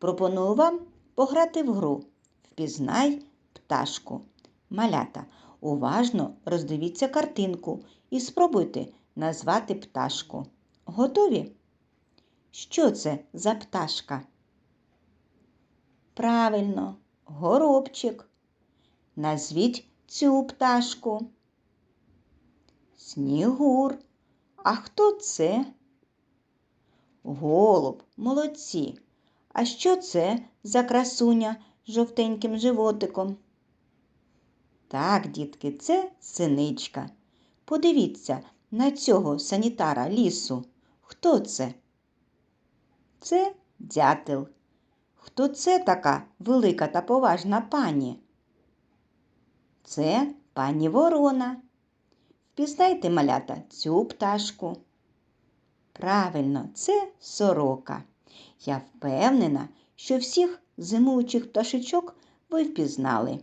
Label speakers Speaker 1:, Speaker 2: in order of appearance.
Speaker 1: пропоную вам пограти в гру. Впізнай пташку. Малята, уважно роздивіться картинку і спробуйте назвати пташку. Готові? Що це за пташка? Правильно, горобчик. Назвіть цю пташку. Снігур. А хто це? Голуб, молодці. А що це за красуня з жовтеньким животиком? Так, дітки, це синичка. Подивіться на цього санітара лісу. Хто це? Це дятел. Хто це така велика та поважна пані? Це пані Ворона. Впізнайте, малята, цю пташку. Правильно, це сорока. Я впевнена, що всіх зимуючих пташечок ви впізнали.